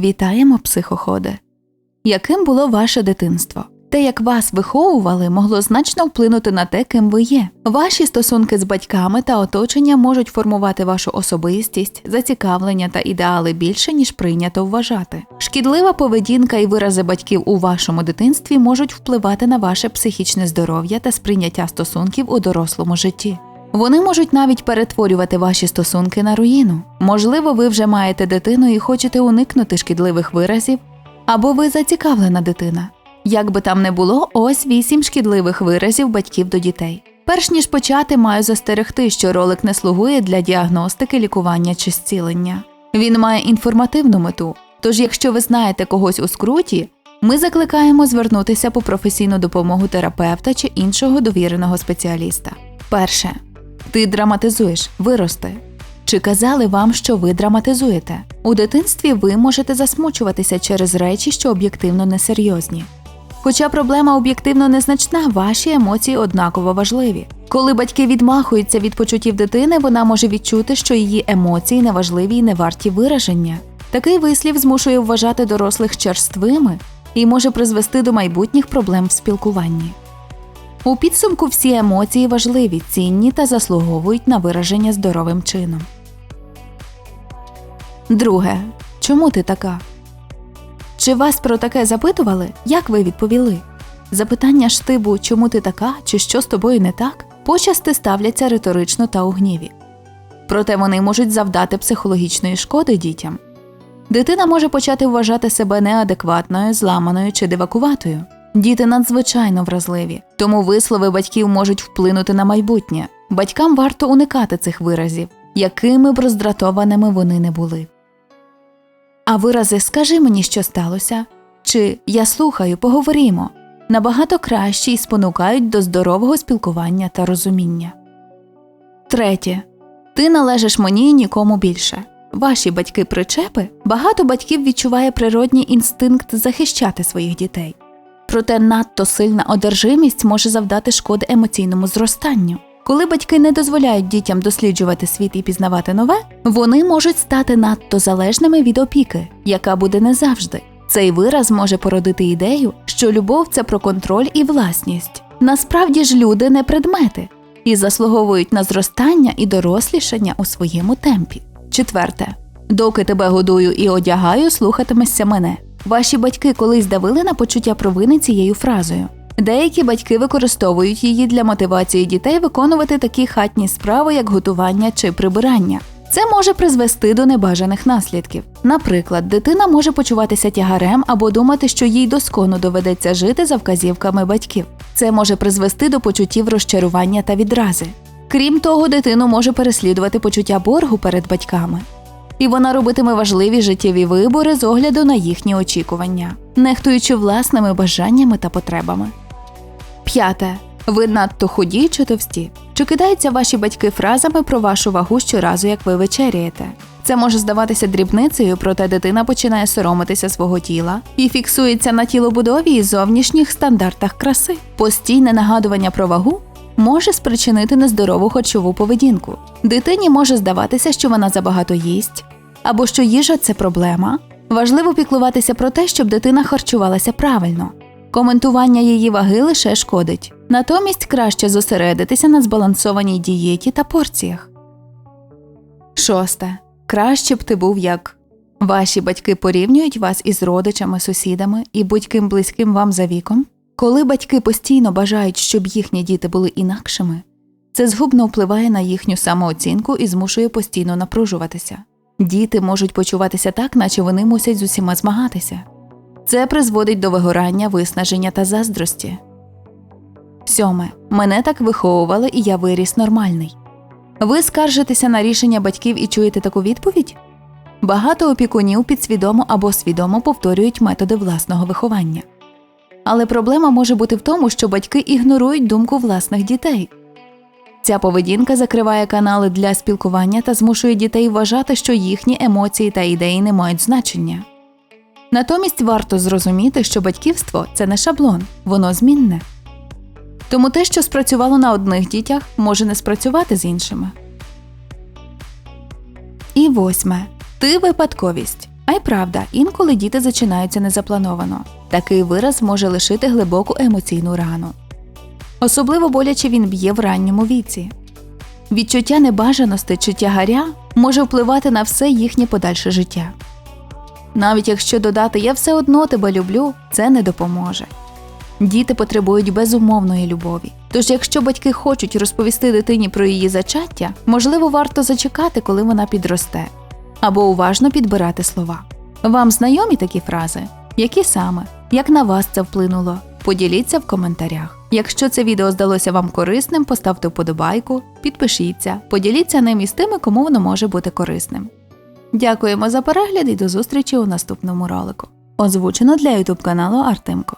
Вітаємо, психоходи! Яким було ваше дитинство? Те, як вас виховували, могло значно вплинути на те, ким ви є. Ваші стосунки з батьками та оточення можуть формувати вашу особистість, зацікавлення та ідеали більше, ніж прийнято вважати. Шкідлива поведінка і вирази батьків у вашому дитинстві можуть впливати на ваше психічне здоров'я та сприйняття стосунків у дорослому житті. Вони можуть навіть перетворювати ваші стосунки на руїну. Можливо, ви вже маєте дитину і хочете уникнути шкідливих виразів, або ви зацікавлена дитина. Як би там не було, ось вісім шкідливих виразів батьків до дітей. Перш ніж почати, маю застерегти, що ролик не слугує для діагностики, лікування чи зцілення. Він має інформативну мету. Тож, якщо ви знаєте когось у скруті, ми закликаємо звернутися по професійну допомогу терапевта чи іншого довіреного спеціаліста. Перше. Ти драматизуєш, вирости. Чи казали вам, що ви драматизуєте? У дитинстві ви можете засмучуватися через речі, що об'єктивно несерйозні. Хоча проблема об'єктивно незначна, ваші емоції однаково важливі. Коли батьки відмахуються від почуттів дитини, вона може відчути, що її емоції неважливі і не варті вираження. Такий вислів змушує вважати дорослих черствими і може призвести до майбутніх проблем в спілкуванні. У підсумку всі емоції важливі, цінні та заслуговують на вираження здоровим чином. Друге. Чому ти така? Чи вас про таке запитували? Як ви відповіли? Запитання штибу чому ти така чи що з тобою не так почасти ставляться риторично та у гніві. Проте вони можуть завдати психологічної шкоди дітям. Дитина може почати вважати себе неадекватною, зламаною чи дивакуватою. Діти надзвичайно вразливі, тому вислови батьків можуть вплинути на майбутнє. Батькам варто уникати цих виразів, якими б роздратованими вони не були. А вирази скажи мені, що сталося, чи я слухаю, поговоримо набагато краще і спонукають до здорового спілкування та розуміння. Третє. Ти належиш мені і нікому більше. Ваші батьки причепи багато батьків відчуває природній інстинкт захищати своїх дітей. Проте надто сильна одержимість може завдати шкоди емоційному зростанню. Коли батьки не дозволяють дітям досліджувати світ і пізнавати нове, вони можуть стати надто залежними від опіки, яка буде не завжди. Цей вираз може породити ідею, що любов це про контроль і власність. Насправді ж люди не предмети і заслуговують на зростання і дорослішання у своєму темпі. Четверте, доки тебе годую і одягаю, слухатимешся мене. Ваші батьки колись давили на почуття провини цією фразою. Деякі батьки використовують її для мотивації дітей виконувати такі хатні справи, як готування чи прибирання. Це може призвести до небажаних наслідків. Наприклад, дитина може почуватися тягарем або думати, що їй доскону доведеться жити за вказівками батьків. Це може призвести до почуттів розчарування та відрази. Крім того, дитину може переслідувати почуття боргу перед батьками. І вона робитиме важливі життєві вибори з огляду на їхні очікування, нехтуючи власними бажаннями та потребами. П'яте. Ви надто худі чи товсті? Чи кидаються ваші батьки фразами про вашу вагу щоразу, як ви вечеряєте? Це може здаватися дрібницею, проте дитина починає соромитися свого тіла і фіксується на тілобудові і зовнішніх стандартах краси. Постійне нагадування про вагу може спричинити нездорову харчову поведінку. Дитині може здаватися, що вона забагато їсть, або що їжа це проблема. Важливо піклуватися про те, щоб дитина харчувалася правильно. Коментування її ваги лише шкодить. Натомість краще зосередитися на збалансованій дієті та порціях. Шосте. Краще б ти був як ваші батьки порівнюють вас із родичами, сусідами і будь-ким близьким вам за віком. Коли батьки постійно бажають, щоб їхні діти були інакшими, це згубно впливає на їхню самооцінку і змушує постійно напружуватися. Діти можуть почуватися так, наче вони мусять з усіма змагатися. Це призводить до вигорання, виснаження та заздрості. Сьоме. Мене так виховували, і я виріс нормальний. Ви скаржитеся на рішення батьків і чуєте таку відповідь? Багато опікунів підсвідомо або свідомо повторюють методи власного виховання. Але проблема може бути в тому, що батьки ігнорують думку власних дітей. Ця поведінка закриває канали для спілкування та змушує дітей вважати, що їхні емоції та ідеї не мають значення. Натомість варто зрозуміти, що батьківство це не шаблон, воно змінне. Тому те, що спрацювало на одних дітях, може не спрацювати з іншими. І восьме. Ти випадковість. А й правда, інколи діти зачинаються незаплановано. Такий вираз може лишити глибоку емоційну рану. Особливо боляче він б'є в ранньому віці. Відчуття небажаності чи тягаря може впливати на все їхнє подальше життя. Навіть якщо додати я все одно тебе люблю, це не допоможе. Діти потребують безумовної любові. Тож, якщо батьки хочуть розповісти дитині про її зачаття, можливо, варто зачекати, коли вона підросте, або уважно підбирати слова. Вам знайомі такі фрази? Які саме? Як на вас це вплинуло? Поділіться в коментарях. Якщо це відео здалося вам корисним, поставте вподобайку, підпишіться, поділіться ним із тими, кому воно може бути корисним. Дякуємо за перегляд і до зустрічі у наступному ролику. Озвучено для ютуб каналу Артемко.